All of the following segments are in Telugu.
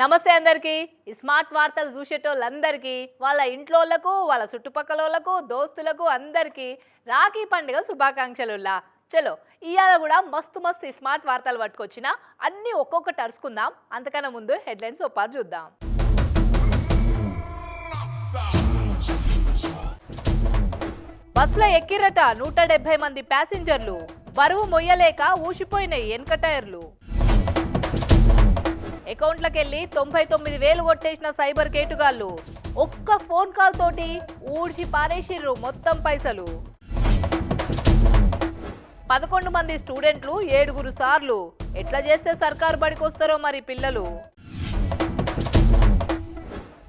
నమస్తే అందరికీ. ఈ స్మార్ట్ వార్తలు చూసేటోళ్ళందరికీ వాళ్ళ ఇంట్లోళ్ళకు వాళ్ళ చుట్టుపక్కల వాళ్ళకు దోస్తులకు అందరికీ రాఖీ పండుగ శుభాకాంక్షలులా చలో ఇవాళ కూడా మస్తు మస్తు ఈ స్మార్ట్ వార్తలు పట్టుకొచ్చిన అన్నీ ఒక్కొక్కటి అరుచుకుందాం అంతకన్నా ముందు హెడ్లైన్స్ ఒకసారి చూద్దాం. బస్సులో ఎక్కిరట నూట డెబ్బై మంది ప్యాసింజర్లు. బరువు మొయ్యలేక ఊసిపోయినాయి వెనక టైర్లు అకౌంట్లకెళ్ళి తొంభై తొమ్మిది వేలు కొట్టేసిన సైబర్ కేటుగాళ్ళు. ఒక్క ఫోన్ కాల్ తోటి ఊడ్చి పారేసిర్రు మొత్తం పైసలు. పదకొండు మంది స్టూడెంట్లు ఏడుగురు సార్లు. ఎట్లా చేస్తే సర్కారు బడికొస్తారో మరి పిల్లలు.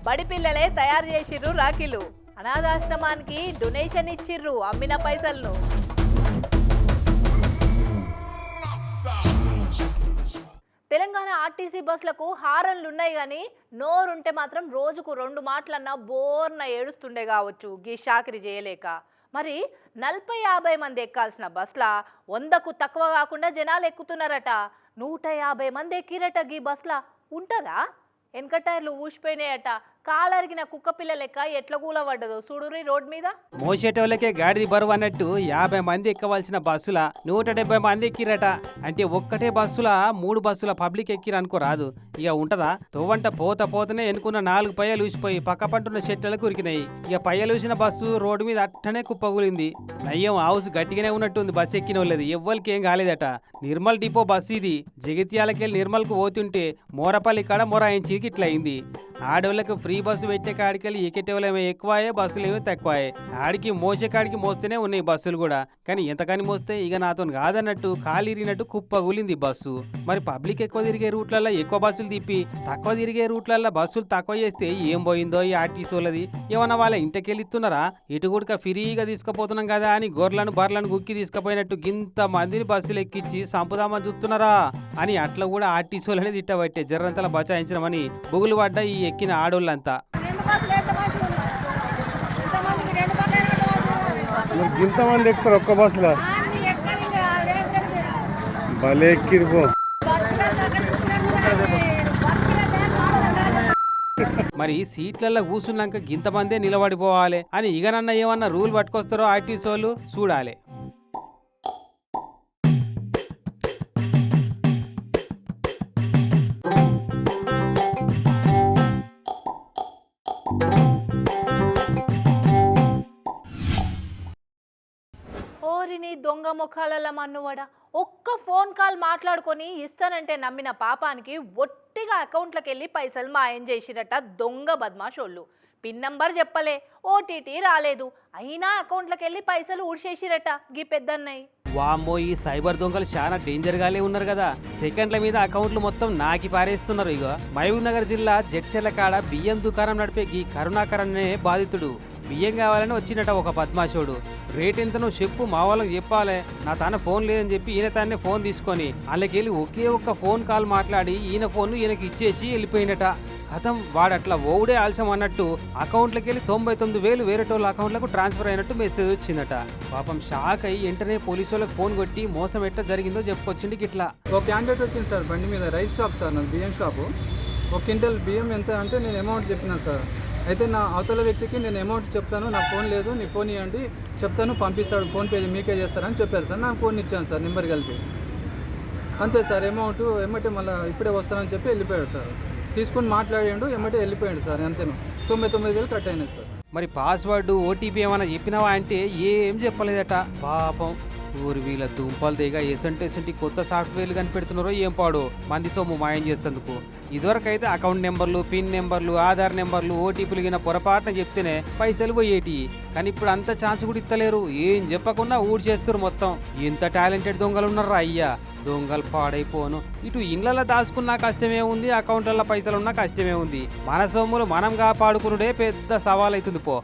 బడి పిల్లలే తయారు చేసిర్రు రాఖీలు. అనాథాశ్రమానికి డొనేషన్ ఇచ్చిర్రు అమ్మిన పైసలను. తెలంగాణ ఆర్టీసీ బస్సులకు హారన్లు ఉన్నాయి కానీ నోరుంటే మాత్రం రోజుకు రెండు మాటలన్నా బోర్న ఏడుస్తుండే కావచ్చు. గీ షాకిరి చేయలేక మరి నలభై యాభై మంది ఎక్కాల్సిన బస్ల వందకు తక్కువ కాకుండా జనాలు ఎక్కుతున్నారట. నూట యాభై మంది ఎక్కిరట గీ బస్లా ఉంటుందా? వెనక టైర్లు ఊసిపోయినాయట. కాలరిగిన కుక్క పిల్ల లెక్క ఎట్ల కూలబడ్డదో చూడురి రోడ్ మీద. మోసేటోళ్ళకే గాడిది బరువు అన్నట్టు యాభై మంది ఎక్కవలసిన బస్సుల నూట డెబ్బై మంది ఎక్కిరట. అంటే ఒక్కటే బస్సుల మూడు బస్సుల పబ్లిక్ ఎక్కిరనుకో రాదు. ఇక ఉంటదా? తోవంట పోత పోతనే ఎన్నుకున్న నాలుగు పయ్యలు ఊసిపోయి పక్క పంటున్న చెట్లకు ఉరికినాయి. ఇక పయ్యలు ఊసిన బస్సు రోడ్డు మీద అట్టనే కుప్పగులింది నయ్యం హౌస్ గట్టిగానే ఉన్నట్టుంది బస్సు ఎక్కిన వాళ్ళది ఎవ్వరికి ఏం కాలేదట. నిర్మల్ డిపో బస్సు ఇది. జగిత్యాలకెళ్ళి నిర్మల్కు పోతుంటే మోరపల్లి కాడ మొరాయించి ఇట్లా అయింది ఆడోళ్ళకు ఫ్రీ బస్సు పెట్టే కాడికెళ్ళి ఎక్కేటోళ్ళేమో ఎక్కువయే బస్సులు ఏమో తక్కువాయే. ఆడికి మోసే కాడికి మోస్తేనే ఉన్నాయి బస్సులు కూడా. కానీ ఎంతకని మోస్తే ఇక నాతో కాదన్నట్టు కాలిరిగినట్టు కుప్పగులింది బస్సు. మరి పబ్లిక్ ఎక్కువ తిరిగే రూట్లలో ఎక్కువ బస్సులు తిప్పి తక్కువ తిరిగే రూట్లలో బస్సులు తక్కువ చేస్తే ఏం పోయిందో ఈ ఆర్టీసీ వాళ్ళది? ఏమన్నా వాళ్ళ ఇంటికి ఇటు కూడా ఫ్రీగా తీసుకుపోతున్నాం కదా అని గొర్రెలను బర్రెలను గుక్కి తీసుకుపోయినట్టు గింత మందిని బస్సులు ఎక్కించి సంపుదామని చూస్తున్నారా? అని అట్లా కూడా ఆర్టీసీ వాళ్ళని తిట్టబట్టే జర్రంతలా బచాయించడమని బుగులు పడ్డ ఈ ఎక్కిన ఆడోళ్ళంతా. మరి ఇంతమంది ఎక్కుతారు ఒక్క బస్సులో. భలే ఎక్కిరిపో. మరి సీట్లలో కూర్చున్నాక గింతమందే నిలబడిపోవాలి అని ఇగనన్న ఏమన్నా రూల్ పట్టుకొస్తారో ఆర్టీసీ వాళ్ళు చూడాలి దొంగ ముఖాలల మన్నువడ? ఒక్క ఫోన్ కాల్ మాట్లాడుకొని ఇస్తానంటే నమ్మిన పాపానికి ఒట్టిగా అకౌంట్లకు వెళ్ళి పైసలు మాయం చేసిరట దొంగ బద్మాషోళ్ళు. పిన్ నంబర్ చెప్పలే ఓటీటీ రాలేదు. అయినా అకౌంట్లకు వెళ్ళి పైసలు ఊడ్చేసిరట గీ పెద్దన్నయ్య. వామ్మో ఈ సైబర్ దొంగలు చాలా డేంజర్ గానే ఉన్నారు కదా. సెకండ్ల మీద అకౌంట్లు మొత్తం నాకి పారేస్తున్నారు ఇక మహబూబ్ నగర్ జిల్లా జడ్చెర్ల కాడ బియ్యం దుకాణం నడిపే ఈ కరుణాకర్ అనే బాధితుడు. బియ్యం కావాలని వచ్చినట ఒక పద్మాశోడు. రేట్ ఎంతనో చెప్పు మా వాళ్ళకి చెప్పాలి. నా తన ఫోన్ లేదని చెప్పి ఈయన తానే ఫోన్ తీసుకొని వాళ్ళకెళ్ళి ఒకే ఒక్క ఫోన్ కాల్ మాట్లాడి ఈయన ఫోన్ ఈయనకి ఇచ్చేసి వెళ్ళిపోయినట. అతం వాడు అట్లా ఓవుడే ఆలస్యం అన్నట్టు అకౌంట్లకి వెళ్ళి తొంభై తొమ్మిది వేలు వేరేటోళ్ళ అకౌంట్లకు ట్రాన్స్ఫర్ అయినట్టు మెసేజ్ వచ్చిందట. పాపం షాక్ అయ్యి వెంటనే పోలీసు వాళ్ళకి ఫోన్ కొట్టి మోసం ఎట్లా జరిగిందో చెప్పుకొచ్చింది ఇట్లా ఒక క్యాండిడేట్ వచ్చింది సార్ బండి మీద రైస్ షాప్ సార్ నాకు బియ్యం షాపు. ఒక క్వింటల్ బియ్యం ఎంత అంటే నేను అమౌంట్ చెప్పినాను సార్. అయితే నా అవతల వ్యక్తికి నేను అమౌంట్ చెప్తాను నా ఫోన్ లేదు నీ ఫోన్ ఇవ్వండి చెప్తాను పంపిస్తాడు ఫోన్పే మీకే చేస్తారని చెప్పారు సార్. నాకు ఫోన్ ఇచ్చాను సార్ నెంబర్ కలిపి. అంతే సార్ అమౌంట్ ఎమ్మటే మళ్ళీ ఇప్పుడే వస్తానని చెప్పి వెళ్ళిపోయాడు సార్. తీసుకుని మాట్లాడాడు ఎమ్మటే వెళ్ళిపోయాడు సార్ అంతేను. తొంభై తొమ్మిది వేలు కట్ అయినాయి సార్. మరి పాస్వర్డ్ ఓటీపీ ఏమైనా చెప్పినావా అంటే ఏం చెప్పలేదట. పాపం. ఊరి వీళ్ళ దుంపలు దిగ ఎసంటి ఎసంటి కొత్త సాఫ్ట్వేర్లు కనిపెడుతున్నారో ఏం పాడు? మంది సొమ్ము మాయం చేస్తందుకు. ఇదివరకైతే అకౌంట్ నెంబర్లు పిన్ నెంబర్లు ఆధార్ నెంబర్లు ఓటీపీలు గిన పొరపాటున చెప్తేనే పైసలు పోయేటి. కానీ ఇప్పుడు అంత ఛాన్స్ కూడా ఇస్తలేరు ఏం చెప్పకుండా ఊడి చేస్తారు మొత్తం. ఎంత టాలెంటెడ్ దొంగలు ఉన్నారా అయ్యా? దొంగలు పాడైపోను. ఇటు ఇండ్లలో దాచుకున్నా కష్టమే ఉంది అకౌంట్లలో పైసలున్నా కష్టమే ఉంది. మన సొమ్ములు మనం కాపాడుకునుడే పెద్ద సవాల్ అవుతుంది పో.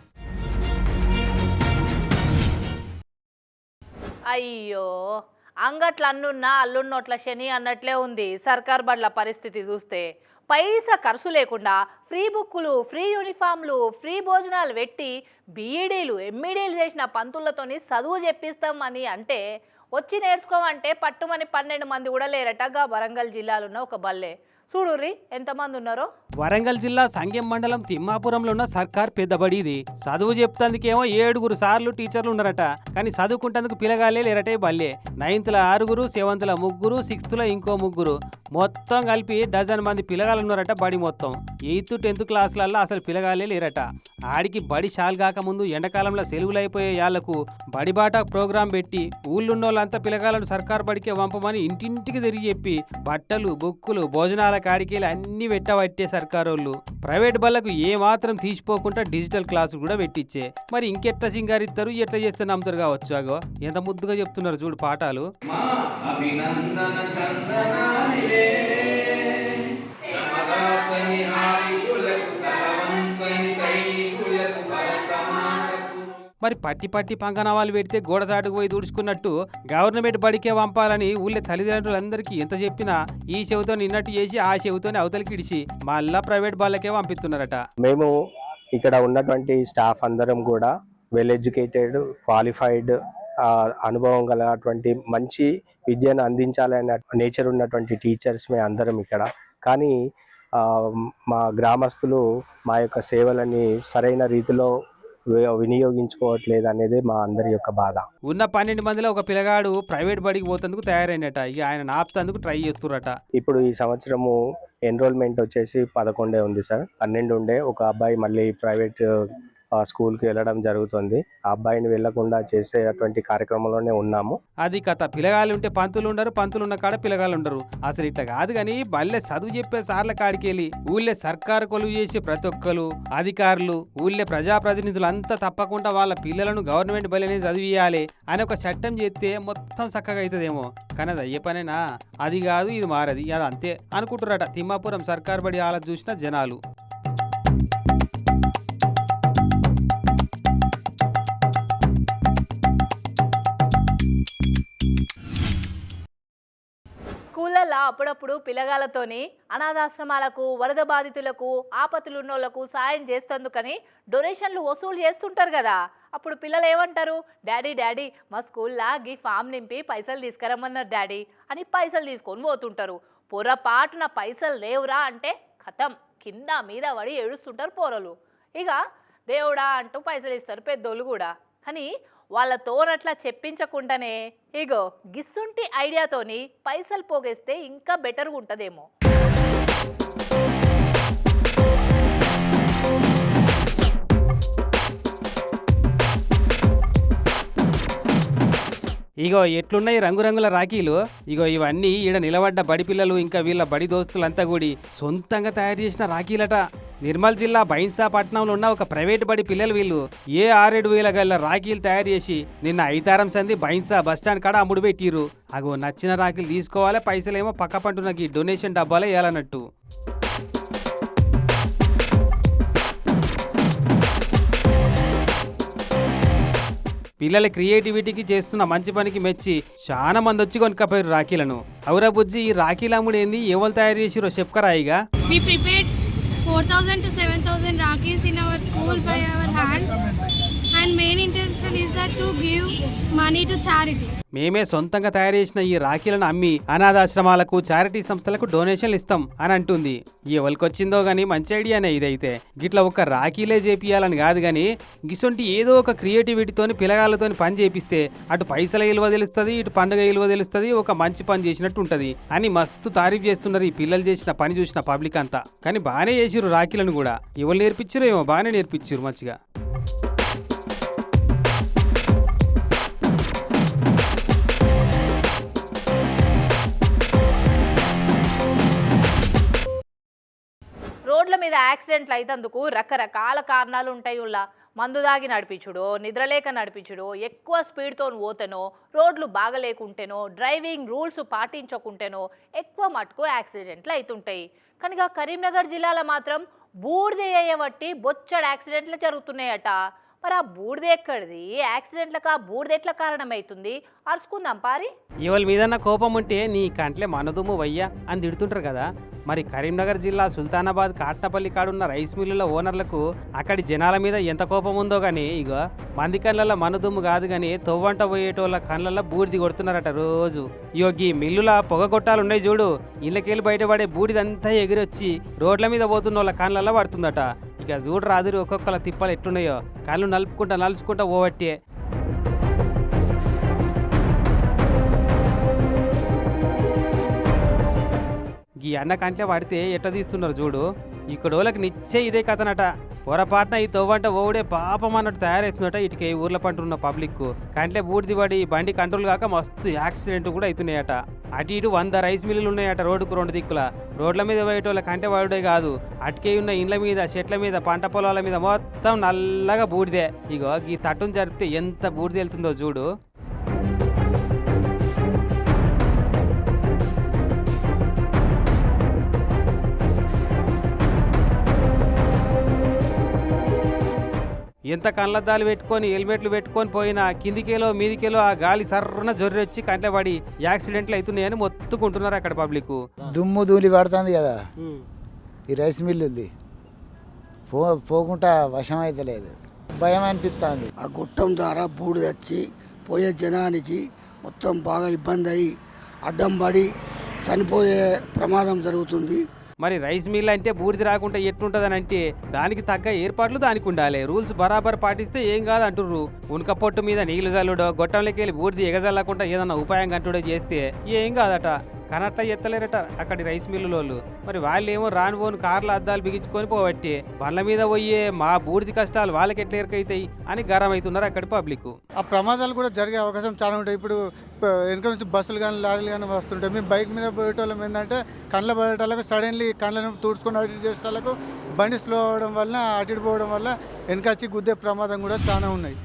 అయ్యో అంగట్ల అన్నున్నా అల్లున్నోట్ల శని అన్నట్లే ఉంది సర్కార్ బడ్ల పరిస్థితి చూస్తే. పైసా ఖర్చు లేకుండా ఫ్రీ బుక్కులు ఫ్రీ యూనిఫామ్లు ఫ్రీ భోజనాలు పెట్టి బీఈడీలు ఎంఈడీలు చేసిన పంతులతోని చదువు చెప్పిస్తాం అని అంటే వచ్చి నేర్చుకోమంటే పట్టుమని పన్నెండు మంది కూడా లేరట గా వరంగల్ జిల్లాలో ఉన్న ఒక బల్లే. చూడుర్రి ఎంతమంది ఉన్నారో వరంగల్ జిల్లా సంగెం మండలం తిమ్మాపురంలో ఉన్న సర్కార్ పెద్దబడి ఇది. చదువు చెప్తందుకేమో ఏడుగురు సార్లు టీచర్లు ఉన్నారట. కానీ చదువుకుంటందుకు పిలగాలే లేరటే బల్లే. నైన్త్ల ఆరుగురు సెవెంత్ల ముగ్గురు సిక్స్త్లో ఇంకో ముగ్గురు. మొత్తం కలిపి డజన్ మంది పిల్లగాలు ఉన్నారట బడి మొత్తం. ఎయిత్ టెన్త్ క్లాసులలో అసలు పిల్లగాలే లేరట. ఆడికి బడి షాల్ కాకముందు ఎండాకాలంలో సెలవులైపోయే యాళ్ళకు బడిబాట ప్రోగ్రాం పెట్టి ఊళ్ళున్నోళ్ళంతా పిల్లగాలను సర్కార్ బడికే పంపమని ఇంటింటికి తిరిగి చెప్పి బట్టలు బుక్కులు భోజనాల కాడికేలు అన్నీ పెట్టబట్టే సర్కారోళ్ళు. ప్రైవేట్ బళ్ళకు ఏ మాత్రం తీసిపోకుండా డిజిటల్ క్లాసులు కూడా పెట్టించే మరి ఇంకెట్లా సింగారిస్తారు ఎట్లా చేస్తే నమ్ముతారు కావచ్చు అగో ఎంత ముద్దుగా చెప్తున్నారు చూడు పాఠాలు. అభినందన మరి పట్టి పట్టి పంగనామాలు పెడితే గోడసాటుకు పోయి దూడుచుకున్నట్టు గవర్నమెంట్ బడికే పంపాలని ఊళ్ళో తల్లిదండ్రులందరికీ ఎంత చెప్పినా ఈ చెవితో నిన్నట్టు చేసి ఆ చెవితోనే అవతలికి ఇడిచి మళ్ళా ప్రైవేట్ వాళ్ళకే పంపిస్తున్నారట. మేము ఇక్కడ ఉన్నటువంటి స్టాఫ్ అందరం కూడా వెల్ ఎడ్యుకేటెడ్ క్వాలిఫైడ్ అనుభవం గలటువంటి మంచి విద్యను అందించాలనే నేచర్ ఉన్నటువంటి టీచర్స్ మేము అందరం ఇక్కడ. కానీ మా గ్రామస్తులు మా యొక్క సేవలని సరైన రీతిలో వినియోగించుకోవట్లేదు అనేది మా అందరి యొక్క బాధ. ఉన్న పన్నెండు మందిలో ఒక పిల్లగాడు ప్రైవేట్ బడికి పోతందుకు తయారైనట ఇక ఆయన ఆపుతందుకు ట్రై చేస్తురట ఇప్పుడు ఈ సంవత్సరము ఎన్రోల్మెంట్ వచ్చేసి పదకొండే ఉంది సార్. పన్నెండు ఉండే. ఒక అబ్బాయి మళ్ళీ ప్రైవేట్ స్కూల్కి వెళ్ళడం జరుగుతుంది. ఆ అబ్బాయిని వెళ్ళకుండా చేసేటువంటి కార్యక్రమంలోనే ఉన్నాము. అది కథ. పిల్లగాలు ఉంటే పంతులు ఉండరు పంతులు ఉన్న కాడ పిల్లగాళ్ళు ఉండరు. అసలు ఇట్లా కాదు కానీ బల్లె చదువు చెప్పే సార్ల కాడికి వెళ్ళి ఊళ్ళే సర్కారు కొలువు చేసే ప్రతి ఒక్కరు అధికారులు ఊళ్ళే ప్రజాప్రతినిధులు అంతా తప్పకుండా వాళ్ళ పిల్లలను గవర్నమెంట్ బల్లెనే చదివియాలి అని ఒక చట్టం చేస్తే మొత్తం చక్కగా అవుతుందేమో కానీ అది అయ్యే పనేనా? అది కాదు ఇది మారది అది అంతే అనుకుంటురట తిమ్మాపురం సర్కార్ బడి ఆల చూసిన జనాలు. స్కూళ్ళల్లో అప్పుడప్పుడు పిల్లగాళ్ళతోని అనాథాశ్రమాలకు వరద బాధితులకు ఆపత్తులున్నోళ్ళకు సాయం చేస్తందుకని డొనేషన్లు వసూలు చేస్తుంటారు కదా. అప్పుడు పిల్లలు ఏమంటారు డాడీ డాడీ మా స్కూల్లో గీ ఫామ్ నింపి పైసలు తీసుకురమ్మన్నారు డాడీ అని పైసలు తీసుకొని పోతుంటారు. పొరపాటున పైసలు లేవురా అంటే ఖతం కింద మీద పడి ఏడుస్తుంటారు పోరలు. ఇక దేవుడా అంటూ పైసలు ఇస్తారు పెద్దోళ్ళు కూడా. కానీ వాళ్ళతోనట్లా చెప్పించకుండానే ఇగో గిస్సుంటి ఐడియాతోని పైసలు పోగేస్తే ఇంకా బెటర్గా ఉంటుందేమో. ఇగో ఎట్లున్నాయి రంగురంగుల రాఖీలు? ఇగో ఇవన్నీ ఈడ నిలబడ్డ బడి పిల్లలు ఇంకా వీళ్ళ బడి దోస్తులంతా కూడి సొంతంగా తయారు చేసిన రాఖీలట. నిర్మల్ జిల్లా బైన్సాపట్నంలో ఉన్న ఒక ప్రైవేట్ బడి పిల్లలు వీళ్ళు ఏ ఆరేడు వేల గల రాఖీలు తయారు చేసి నిన్న ఐతారం సంది బైన్సా బస్టాండ్ కాడ అమ్ముడు పెట్టిర్రు. అగో నచ్చిన రాఖీలు తీసుకోవాలి పైసలేమో పక్క పంటున్నకి డొనేషన్ డబ్బాలో వేయాలన్నట్టు పిల్లల క్రియేటివిటీకి చేస్తున్న మంచి పనికి మెచ్చి చాలా మంది వచ్చి కొనుక్కపోయారు రాఖీలను. అవురా బుజ్జి ఈ రాఖీలు అమ్ముడు ఏంది? ఎవరు తయారు చేసిరో చెప్పుకరాయిగా 4,000 to 7,000 Rakis in our school by our hand. మేమే సొంతంగా తయారు చేసిన ఈ రాఖీలను అమ్మి అనాథాశ్రమాలకు చారిటీ సంస్థలకు డొనేషన్లు ఇస్తాం అని అంటుంది. ఎవరికొచ్చిందో గాని మంచి ఐడియానే ఇదైతే. గిట్లా ఒక రాఖీలే చేపియాలని కాదు కానీ గిసొంటి ఏదో ఒక క్రియేటివిటీతోని పిల్లగాళ్ళతోని పని చేపిస్తే అటు పైసల విలువ తెలుస్తుంది ఇటు పండుగ విలువ తెలుస్తుంది ఒక మంచి పని చేసినట్టు ఉంటుంది అని మస్తు తారీఫ్ చేస్తున్నారు ఈ పిల్లలు చేసిన పని చూసిన పబ్లిక్ అంతా. కానీ బాగానే చేసిరు రాఖీలను కూడా. ఎవరు నేర్పించారు ఏమో బాగానే నేర్పించారు మంచిగా. మీద యాక్సిడెంట్లు అయితందుకు రకరకాల కారణాలు ఉంటాయి ఉల్లా. మందు దాగి నడిపించుడో నిద్రలేక నడిపించుడో ఎక్కువ స్పీడ్తో పోతేనో రోడ్లు బాగలేకుంటేనో డ్రైవింగ్ రూల్స్ పాటించకుంటేనో ఎక్కువ మటుకు యాక్సిడెంట్లు అవుతుంటాయి కనుక కరీంనగర్ జిల్లాలో మాత్రం బూడిద బట్టి బొచ్చడు యాక్సిడెంట్లు జరుగుతున్నాయట. మరి ఆ బూడిద ఎక్కడిది? యాక్సిడెంట్లకు ఆ బూడిద ఎట్లా కారణమవుతుంది అరుచుకుందాం పారి. ఇవాళ మీద కోపం ఉంటే నీ కంట్లే మనదుము వయ్యా అని తిడుతుంటారు కదా. మరి కరీంనగర్ జిల్లా సుల్తానాబాద్ కాట్నపల్లి కాడున్న రైస్ మిల్లుల ఓనర్లకు అక్కడి జనాల మీద ఎంత కోపం ఉందో కానీ ఇగో మంది కళ్ళల్లో మనదుమ్ము కాదు కానీ తొవ్వంట పోయేటోళ్ళ కళ్ళల్లో బూడిది కొడుతున్నారట రోజు. ఇగో మిల్లుల పొగ కొట్టాలున్నాయి చూడు. ఇళ్ళకెళ్ళి బయటపడే బూడిదంతా ఎగిరొచ్చి రోడ్ల మీద పోతున్న వాళ్ళ కళ్ళల్లో పడుతుందట. ఇక చూడు రాదురు ఒక్కొక్కల తిప్పలు ఎట్లున్నాయో. కళ్ళు నలుపుకుంటా నలుచుకుంటా ఓవట్టే ఈ అన్న కంటే పడితే ఎట్ట తీస్తున్నారు చూడు? ఇక్కడోళ్ళకి నిచ్చే ఇదే కథనట. పొరపాటున ఈ తవ్వంట ఓవుడే పాపం అన్నట్టు తయారవుతుందట ఇటుకే ఊర్ల పంటున్న పబ్లిక్ కంట్లే బూడిది పడి బండి కంట్రోల్ కాక మస్తు యాక్సిడెంట్ కూడా అవుతున్నాయట అటు ఇటు వంద రైస్ మిల్లులు ఉన్నాయట రోడ్డుకు రెండు దిక్కుల. రోడ్ల మీద పోయేటోళ్ళ కంటే వాడుడే కాదు. అటుకే ఉన్న ఇండ్ల మీద చెట్ల మీద పంట పొలాల మీద మొత్తం నల్లగా బూడిదే. ఇగో ఈ తట్టును జరిపితే ఎంత బూడిద వెళ్తుందో చూడు. ఎంత కళ్ళద్దాలు పెట్టుకొని హెల్మెట్లు పెట్టుకొని పోయినా కిందికేలో మీదికేలో ఆ గాలి సర్రన జొర్రెచ్చి కంట్ల పడి యాక్సిడెంట్లు అవుతున్నాయని మొత్తుకుంటున్నారు అక్కడ పబ్లిక్. దుమ్ము ధూళి పడుతుంది కదా. ఈ రైస్ మిల్లు ఉంది. పో పోకుండా వశం అయితే లేదు. భయం అనిపిస్తుంది ఆ గుట్టం ద్వారా బూడి తెచ్చి పోయే జనానికి మొత్తం బాగా ఇబ్బంది అయ్యి అడ్డం పడి చనిపోయే ప్రమాదం జరుగుతుంది. మరి రైస్ మిల్ అంటే బూడిద రాకుండా ఎట్లుంటదని అంటే దానికి తగ్గ ఏర్పాట్లు దానికి ఉండాలి. రూల్స్ బరాబర్ పాటిస్తే ఏం కాదు అంటుర్రు ఉనక పొట్టు మీద నీళ్ళు చల్లుడో గొట్టంలోకి వెళ్ళి బూడిది ఎగజల్లకుండా ఏదన్నా ఉపాయం కంటుడో చేస్తే ఏం కాదట. కనట్ట ఎత్తలేరట అక్కడి రైస్ మిల్లులోళ్ళు. మరి వాళ్ళు ఏమో రాను పోను కార్ల అద్దాలు బిగించుకొని పోబట్టి బండ్ల మీద పోయే మా బూడిది కష్టాలు వాళ్ళకి ఎట్లా ఎరకైతాయి అని గరం అవుతున్నారు అక్కడి పబ్లిక్ ఆ ప్రమాదాలు కూడా జరిగే అవకాశం చాలా ఉంటాయి. ఇప్పుడు వెనుక వెనక నుంచి బస్సులు కానీ లారీలు కానీ వస్తుంటాయి. మేము బైక్ మీద పోయేటోళ్ళం ఏంటంటే కళ్ళ పోయేటోళ్ళకు సడన్లీ కళ్ళను తుడుచుకొని అటు ఇటు చేసేటోళ్ళకు బండి స్లో అవడం వల్ల అటు ఇటు పోవడం వల్ల వెనకచ్చి గుద్దే ప్రమాదం కూడా చాలా ఉన్నాయి.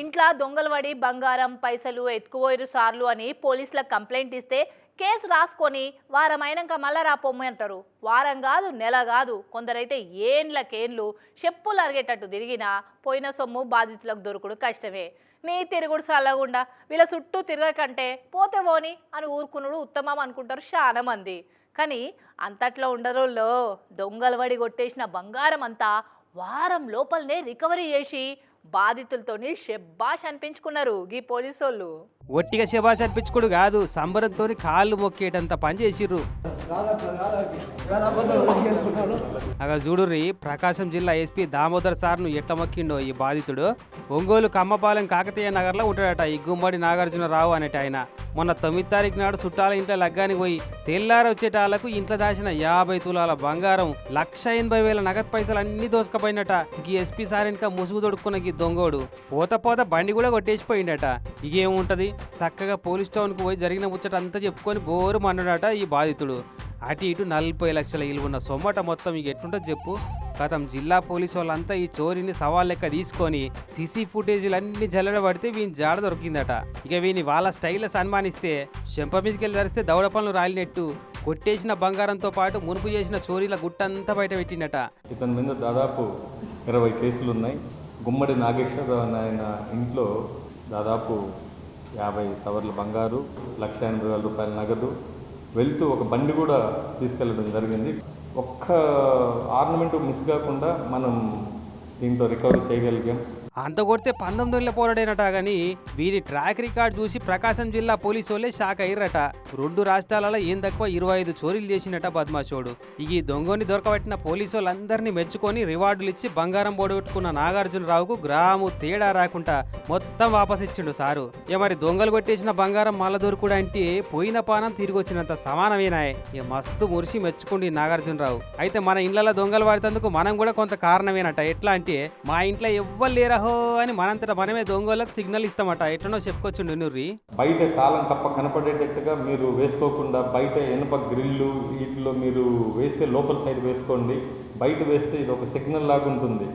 ఇంట్లో దొంగలు బంగారం పైసలు ఎత్తుకుపోయిరు సార్లు అని పోలీసులకు కంప్లైంట్ ఇస్తే కేసు రాసుకొని వారం అయినాక మళ్ళా రాపోమ్మంటారు వారం కాదు నెల కాదు. కొందరైతే ఏండ్లకేండ్లు చెప్పులు అరిగేటట్టు తిరిగినా పోయిన సొమ్ము బాధితులకు దొరుకుడు కష్టమే. నీ తిరుగుడు చల్లకుండా వీళ్ళ చుట్టూ తిరగకంటే పోతే పోని అని ఊరుకునుడు ఉత్తమం అనుకుంటారు చాలా మంది. కానీ అంతట్లో ఉండరుల్లో దొంగలవడి కొట్టేసిన బంగారం అంతా వారం లోపలనే రికవరీ చేసి బాధితులతోని షెబ్బాష్ అనిపించుకున్నారు. గీ పోలీసోళ్ళు ఒట్టిగా శబాష్ అనిపించుకోడు కాదు సంబరంతో కాళ్ళు మొక్కేటంత పని చేసిర్రు. అక్కడ చూడుర్రి ప్రకాశం జిల్లా ఎస్పీ దామోదర్ సార్ను ఎట్ట మొక్కిండో ఈ బాధితుడు. ఒంగోలు కమ్మపాలెం కాకతీయ నగర్లో ఉంటాడట ఈ గుమ్మడి నాగార్జునరావు అనేట ఆయన. మొన్న తొమ్మిది తారీఖు నాడు చుట్టాల ఇంట్లో లగ్గానికి పోయి తెల్లారి వచ్చేటాలకు ఇంట్లో దాచిన యాభై తులాల బంగారం లక్ష ఎనభై వేల నగదు పైసలు అన్ని దోసుకపోయినట. ఈ ఎస్పీ సార్ ఇంకా ముసుగు తొడుక్కున్న ఈ దొంగోడు. పోత పోత బండి కూడా కొట్టేసిపోయిండట. ఇకేముంటది చక్కగా పోలీస్ స్టేషన్కు పోయి జరిగిన ముచ్చట అంతా చెప్పుకొని బోరు మన్నాడట ఈ బాధితుడు. అటు ఇటు నలభై లక్షల ఇలువున్న సొమ్మట మొత్తం ఇక ఎట్లుంటో చెప్పు. గతం జిల్లా పోలీసు వాళ్ళంతా ఈ చోరీని సవాల్ లెక్క తీసుకొని సీసీ ఫుటేజీలు అన్ని జల్లడ పడితే వీని జాడ దొరికిందట. ఇక వీని వాళ్ళ స్టైల్లో సన్మానిస్తే చెంప మీదకెళ్ళి ధరిస్తే దౌడ పనులు రాలినట్టు. కొట్టేసిన బంగారంతో పాటు మునుపు చేసిన చోరీల గుట్టంతా బయట పెట్టిందట. ఇతని మీద దాదాపు ఇరవై కేసులు ఉన్నాయి గుమ్మడి నాగేశ్వరరావు ఆయన ఇంట్లో దాదాపు యాభై సవర్ల బంగారు లక్ష ఎనభై వేల రూపాయల నగదు. వెళ్తూ ఒక బండి కూడా తీసుకెళ్ళడం జరిగింది. ఒక్క ఆర్నమెంట్ మిస్ కాకుండా మనం దీంట్లో రికవరీ చేయగలిగాం. అంత కొడితే పంతొమ్మిది వందల పోరాడేనట కానీ వీరి ట్రాక్ రికార్డ్ చూసి ప్రకాశం జిల్లా పోలీసు వాళ్ళే షాక్ అయ్యారట రెండు రాష్ట్రాలలో ఏం తక్కువ ఇరవై ఐదు చోరీలు చేసినట బద్మాషోడు. ఈ దొంగని దొరకబట్టిన పోలీసు వాళ్ళందరినీ మెచ్చుకొని రివార్డులు ఇచ్చి బంగారం బోడగొట్టుకున్న నాగార్జునరావుకు గ్రాము తేడా రాకుండా మొత్తం వాపస్ ఇచ్చిండు సారు. ఇక మరి దొంగలు కొట్టేసిన బంగారం మళ్ళా దొరుకుడు అంటే పోయిన పానం తిరిగి వచ్చినంత సమానమేనాయ్ ఇక మస్తు మురిసి మెచ్చుకుండి నాగార్జునరావు. అయితే మన ఇళ్ళలో దొంగలు పడేందుకు మనం కూడా కొంత కారణమేనట. ఎట్లా అంటే మా ఇంట్లో ఎవ్వరు లేరా లేరహో అని మనంతటా మనమే దొంగలకు సిగ్నల్ ఇస్తామట. ఎట్లనో చెప్పుకోవచ్చు నుర్రి బయట కాలం తప్ప కనపడేటట్టుగా మీరు వేసుకోకుండా బయట ఇనుప గ్రిల్లు వీటిలో మీరు వేస్తే లోపల సైడ్ వేసుకోండి. బయట వేస్తే ఇది ఒక సిగ్నల్ లాగా ఉంటుంది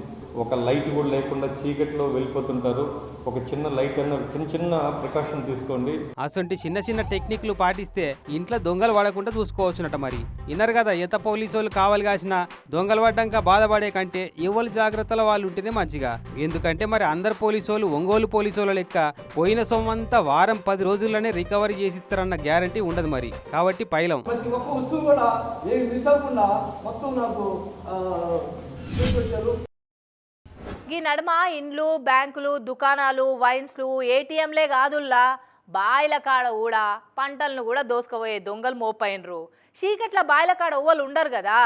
ఒక లైట్ కూడా లేకుండా చీకట్లో వెళ్ళిపోతుంటారు. ఒక చిన్న లైట్ అన్న చిన్న చిన్న ప్రికాషన్ తీసుకోండి. అసొంటి చిన్న చిన్న టెక్నిక్లు పాటిస్తే ఇంట్లో దొంగలు పడకుండా చూసుకోవచ్చునట మరి. విన్నారు కదా ఎంత పోలీసు వాళ్ళు కావాలి కాసిన దొంగలు పడ్డాక బాధపడే కంటే ఎవరి జాగ్రత్తల వాళ్ళు ఉంటేనే మంచిగా. ఎందుకంటే మరి అందరు పోలీసు వాళ్ళు ఒంగోలు పోలీసు వాళ్ళ లెక్క పోయిన సొమ్మంతా వారం పది రోజుల్లోనే రికవరీ చేసిస్తారన్న గ్యారంటీ ఉండదు మరి. కాబట్టి పైలం. ప్రతి ఒక్క వస్తువు కూడా ఏమి మిస్ అవ్వకుండా మొత్తం నాకు తీసుకొచ్చారు ఈ నడుమ ఇండ్లు బ్యాంకులు దుకాణాలు వైన్స్లు ఏటీఎంలే కాదుల్లా. బాయిల కాడ కూడా పంటలను కూడా దోసుకపోయే దొంగలు మోపైనరు చీకట్ల బాయిల కాడ ఓవలు ఉండరు కదా.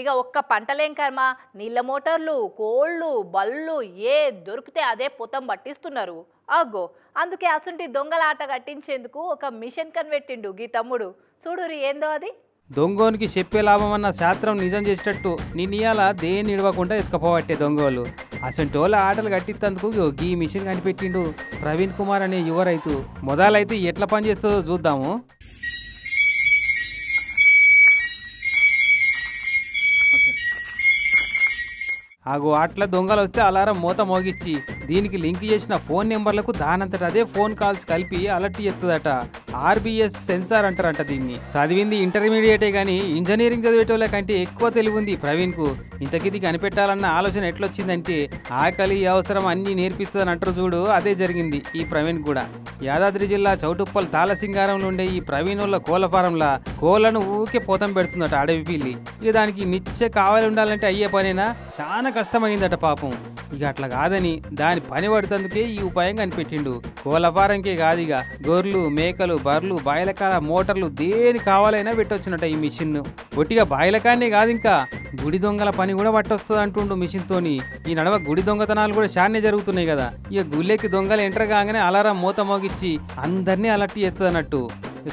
ఇక ఒక్క పంటలేం కర్మ? నీళ్ళ మోటార్లు కోళ్ళు బళ్ళు ఏ దొరికితే అదే పొతం పట్టిస్తున్నారు. అగ్గో అందుకే అసంటి దొంగలాట కట్టించేందుకు ఒక మిషన్ కనిపెట్టిండు గీ తమ్ముడు. చూడురి ఏందో అది? దొంగోనికి చెప్పే లాభం అన్న శాస్త్రం నిజం చేసేటట్టు నిన్నీయాల దేని ఇడవకుండా ఎత్తుకపోవట్టే దొంగోలు అసంటి ఆటలు కట్టిస్తందుకు ఇగో గీ మిషన్ కనిపెట్టిండు ప్రవీణ్ కుమార్ అనే యువ రైతు. మొదలైతే ఎట్లా పనిచేస్తుందో చూద్దాము. ఆగు అట్లా దొంగలు వస్తే అలారం మూత మోగిచ్చి దీనికి లింక్ చేసిన ఫోన్ నెంబర్లకు దానంతట అదే ఫోన్ కాల్స్ కలిపి అలర్ట్ చేస్తుందట ఆర్బీఎస్ సెన్సార్ అంటారంట దీన్ని. చదివింది ఇంటర్మీడియటే కానీ ఇంజనీరింగ్ చదివేటోళ్ళ కంటే ఎక్కువ తెలివి ఉంది ప్రవీణ్కు ఇంతకిది కనిపెట్టాలన్న ఆలోచన ఎట్లొచ్చిందంటే ఆకలి అవసరం అన్ని నేర్పిస్తుందని అంటారు చూడు అదే జరిగింది ఈ ప్రవీణ్ కూడా. యాదాద్రి జిల్లా చౌటుప్పల్ తాళసింగారంలో ఉండే ఈ ప్రవీణుల వాళ్ళ కోళ్ళ ఫారంలా కోళ్ళను ఊకే పోతం పెడుతుందట అడవి పిల్లి. ఇక దానికి నిత్య కావాలి ఉండాలంటే అయ్యే పనేనా? చాలా కష్టమైందట పాపం. ఇక అట్లా కాదని దాని పని పడుతందుకే ఈ ఉపాయం కనిపెట్టిండు. కోళ్ళ ఫారంకే కాదు ఇక గొర్రెలు మేకలు బర్రెలు బాయిలకాల మోటార్లు దేని కావాలైనా పెట్టొచ్చునట ఈ మిషన్ ఒట్టిగా బాయలకాన్నే కాదు ఇంకా గుడి దొంగల పని కూడా పట్టొస్తుంది అంటుండు మిషన్ తోని ఈ నడవ గుడి దొంగతనాలు కూడా షాన్నే జరుగుతున్నాయి కదా. ఇక గుళ్ళెక్కి దొంగలు ఎంటర్ కాగానే అలారం మూత మోగిచ్చి అందరినీ అలర్ట్ చేస్తుంది అన్నట్టు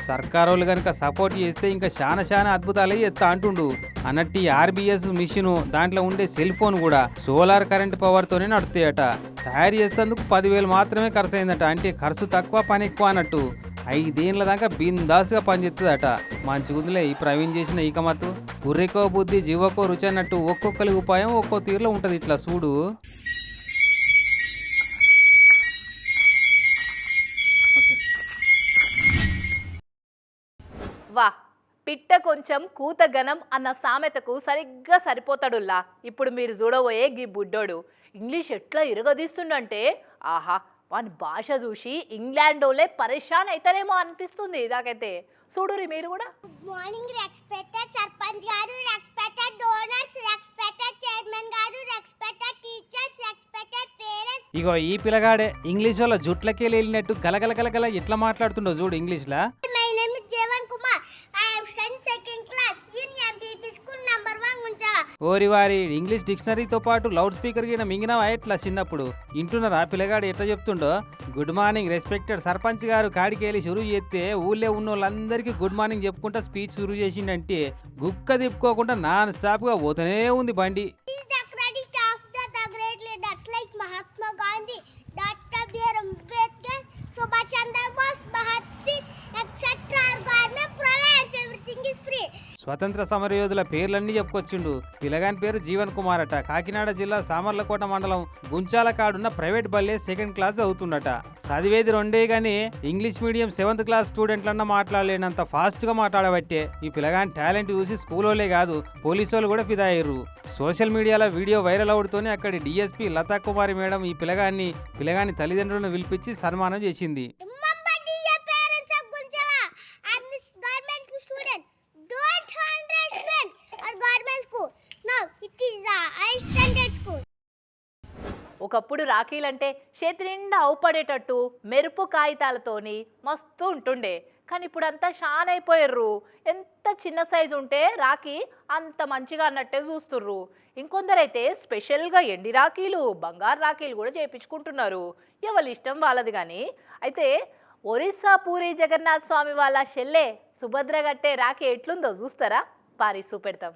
సర్కారోళ్ళు కనుక సపోర్ట్ చేస్తే ఇంకా చాలా చాలా అద్భుతాలే చేస్తా అంటుండు. అన్నట్టు ఈ ఆర్బిఎస్ మిషన్ దాంట్లో ఉండే సెల్ ఫోన్ కూడా సోలార్ కరెంట్ పవర్ తోనే నడుస్తాయట. తయారు చేసేందుకు పదివేలు మాత్రమే ఖర్చు అయిందట అంటే ఖర్చు తక్కువ పని ఎక్కువ అన్నట్టు. ఐదేళ్ళ దాకా బిందాసుగా పనిచేస్తుందట మంచిగుందిలే ఈ ప్రవీణ్ చేసిన ఈకమత్తు గుర్రెకో బుద్ధి జీవకో రుచి అన్నట్టు ఒక్కొక్కరి ఉపాయం ఒక్కో తీరులో ఉంటుంది ఇట్లా చూడు పిట్ట కొంచెం కూత గనం అన్న సామెతకు సరిగ్గా సరిపోతాడుల్లా. ఇప్పుడు మీరు చూడబోయే గీ బుడ్డోడు ఇంగ్లీష్ ఎట్లా ఇరగదీస్తుండంటే ఆహా వాని భాష చూసి ఇంగ్లాండోలే పరేషాన్ అవుతారేమో అనిపిస్తుంది నాకైతే చూడురి మీరు కూడా. మార్నింగ్ రెస్పెక్టెడ్ సర్పంచ్ గారు రెస్పెక్టెడ్ డోనర్స్ రెస్పెక్టెడ్ చైర్మన్ గారు రెస్పెక్టెడ్ టీచర్స్ రెస్పెక్టెడ్ పేరెంట్స్ ఇగో ఈ పిల్లగాడే ఇంగ్లీష్ వాళ్ళ జుట్లకే వెళ్ళినట్టు గలగల గలగల ఎట్లా మాట్లాడుతుండో చూడు ఇంగ్లీష్లా. My name is Jeevan Kumar second class in MPP school number 1 ఉంచాల ఓరి వారి ఇంగ్లీష్ డిక్షనరీతో పాటు లౌడ్ స్పీకర్ గిన మింగినవా ఎట్లా చిన్నప్పుడు. ఇంటున్నారా పిల్లగాడు ఎట్లా చెప్తుండో? గుడ్ మార్నింగ్ రెస్పెక్టెడ్ సర్పంచ్ గారు కాడికి వెళ్ళి షురువు చేస్తే ఊళ్ళో ఉన్న వాళ్ళందరికీ గుడ్ మార్నింగ్ చెప్పుకుంటా స్పీచ్ షురువు చేసిండంటే గుక్క తిప్పుకోకుండా నాన్ స్టాప్గా పోతూనే ఉంది బండి. స్వతంత్ర సమరయోధుల పేర్లన్నీ చెప్పుకొచ్చిండు. పిలగాని పేరు జీవన్ కుమార్ అట కాకినాడ జిల్లా సామర్లకోట మండలం గుంచాల కాడున్న ప్రైవేట్ బల్లే సెకండ్ క్లాస్ అవుతుండట చదివేది రెండే గానీ ఇంగ్లీష్ మీడియం సెవెంత్ క్లాస్ స్టూడెంట్లన్నా మాట్లాడలేనంత ఫాస్ట్గా మాట్లాడబట్టే ఈ పిలగాని టాలెంట్ చూసి స్కూల్ కాదు పోలీసు వాళ్ళు కూడా ఫిదా అయ్యారు సోషల్ మీడియాలో వీడియో వైరల్ అవుడుతోనే అక్కడి డిఎస్పీ లతా కుమారి మేడం ఈ పిలగాన్ని పిలగాని తల్లిదండ్రులను పిలిపించి సన్మానం చేసింది. ఒకప్పుడు రాఖీలంటే చేతి నిండా అవుపడేటట్టు మెరుపు కాగితాలతోని మస్తు ఉంటుండే. కానీ ఇప్పుడు అంతా షాన్ అయిపోయారు ఎంత చిన్న సైజు ఉంటే రాఖీ అంత మంచిగా అన్నట్టే చూస్తుర్రు. ఇంకొందరైతే స్పెషల్గా ఎండి రాఖీలు బంగారు రాఖీలు కూడా చేయించుకుంటున్నారు ఎవరి ఇష్టం వాళ్ళది కానీ అయితే ఒరిస్సా పూరి జగన్నాథ్ స్వామి వాళ్ళ చెల్లె సుభద్ర గట్టే రాఖీ ఎట్లుందో చూస్తారా? పారి చూపెడతాం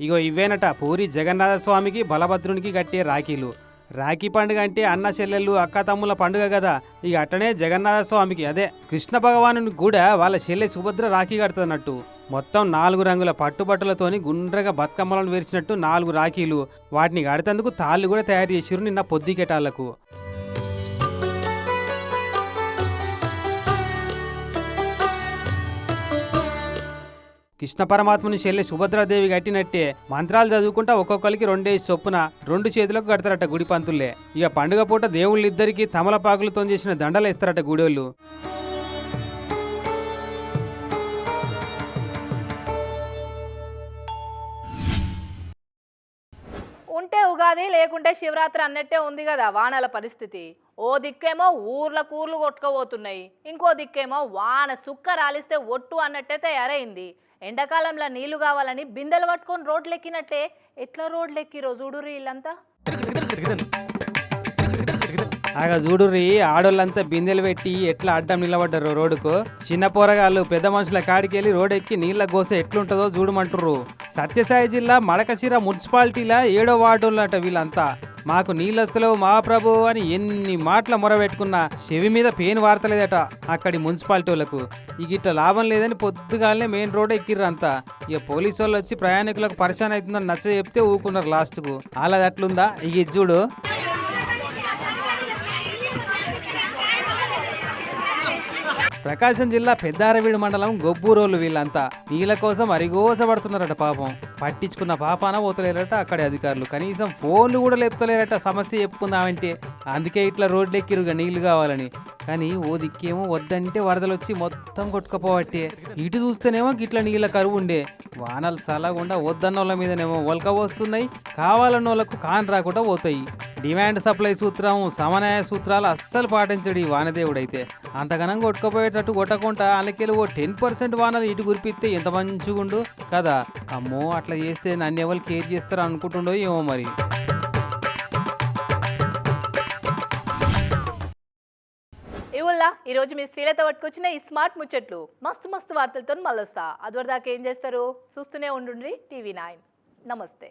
ఇగో ఇవేనట పూరి జగన్నాథ స్వామికి బలభద్రునికి కట్టే రాఖీలు. రాఖీ పండుగ అంటే అన్న చెల్లెళ్ళు అక్క తమ్ముల పండుగ కదా ఇక అట్టనే జగన్నాథ స్వామికి అదే కృష్ణ భగవాను కూడా వాళ్ళ చెల్లె సుభద్ర రాఖీ కడుతున్నట్టు మొత్తం నాలుగు రంగుల పట్టుబట్టలతోని గుండ్రగా బతుకమ్మలను వేర్చినట్టు నాలుగు రాఖీలు. వాటిని కడతందుకు తాళ్ళు కూడా తయారు చేసిరు నిన్న పొద్దుకెటాళ్ళకు. కృష్ణ పరమాత్మని చెల్లి సుభద్రాదేవి కట్టినట్టే మంత్రాలు చదువుకుంటా ఒక్కొక్కరికి రెండేసి చొప్పున రెండు చేతులకు కడతారట గుడి పంతులే. ఇక పండుగ పూట దేవుళ్ళిద్దరికీ తమలపాకులతో చేసిన దండలు ఇస్తారట గుడోళ్ళు. ఉంటే ఉగాది లేకుంటే శివరాత్రి అన్నట్టే ఉంది కదా వానల పరిస్థితి. ఓ దిక్కేమో ఊర్ల కూర్లు కొట్టుకోబోతున్నాయి ఇంకో దిక్కేమో వాన సుక్క రాలిస్తే ఒట్టు అన్నట్టే తయారైంది. ఎండాకాలంలో నీళ్ళు కావాలని బిందెలు పట్టుకొని రోడ్లు ఎక్కినట్టే ఎట్లా రోడ్లు ఎక్కిరో చూడుర్రి వీళ్ళంతా? ఆగ చూడుర్రి ఆడోళ్ళంతా బిందెలు పెట్టి ఎట్లా అడ్డం నిలబడ్డారు రోడ్డుకు? చిన్న పోరగాళ్ళు పెద్ద మనుషుల కాడికెళ్ళి రోడ్ ఎక్కి నీళ్ళ గోస ఎట్లుంటుందో చూడమంటుర్రు. సత్యసాయి జిల్లా మడకశిర మున్సిపాలిటీలో ఏడో వార్డులట వీళ్ళంతా. మాకు నీళ్ళొస్తలేవు మా ప్రభు అని ఎన్ని మాటల మొరబెట్టుకున్నా చెవి మీద పేను వార్తలేదట అక్కడి మున్సిపాలిటీ వాళ్ళకు ఇక ఇట్లా లాభం లేదని పొద్దుగాలనే మెయిన్ రోడ్ ఎక్కిర్రు అంతా ఇక పోలీసు వాళ్ళు వచ్చి ప్రయాణికులకు పరిచయం అవుతుందని నచ్చ చెప్తే ఊకున్నారు లాస్ట్కు. అలా అట్లుందా? ఇక చూడు. ప్రకాశం జిల్లా పెద్దారవీడు మండలం గొబ్బూరోలు వీళ్ళంతా. నీళ్ళ కోసం అరిగోసపడుతున్నారట పాపం. పట్టించుకున్న పాపాన పోతలేరట అక్కడి అధికారులు. కనీసం ఫోన్లు కూడా లేపుతలేరట సమస్య చెప్పుకుందామంటే. అందుకే ఇట్లా రోడ్లు ఎక్కిరుగా నీళ్ళు కావాలని. కానీ ఓ దిక్కేమో వద్దంటే వరదలు వచ్చి మొత్తం కొట్టుకపోవట్టే. ఇటు చూస్తేనేమో గిట్ల నీళ్ళ కరువు ఉండే వానలు సలగుండా వద్దన్న వాళ్ళ మీదనేమో ఒలక వస్తున్నాయి కావాలన్న వాళ్ళకు కాన్ రాకుండా పోతాయి. డిమాండ్ సప్లై సూత్రం సమన్వయ సూత్రాలు అస్సలు పాటించడు ఈ వానదేవుడైతే. అంతగనం కొట్టుకుపోయేటట్టు కొట్టకుండా వాళ్ళకెళ్ళి ఓ టెన్ పర్సెంట్ వానలు ఇటు కురిపిస్తే ఎంత మంచిగుండు కదా? అమ్మో అట్లా చేస్తే నన్ను ఎవరు కేర్ చేస్తారు అనుకుంటుండో ఏమో మరి. ఈ ఈరోజు మీ శ్రీలత పట్టుకొచ్చిన ఈ స్మార్ట్ ముచ్చట్లు. మస్తు మస్తు వార్తలతో మళ్ళొస్తా. అదివరదాకా ఏం చేస్తారు? చూస్తూనే ఉండుండ్రి టీవీ నైన్. నమస్తే.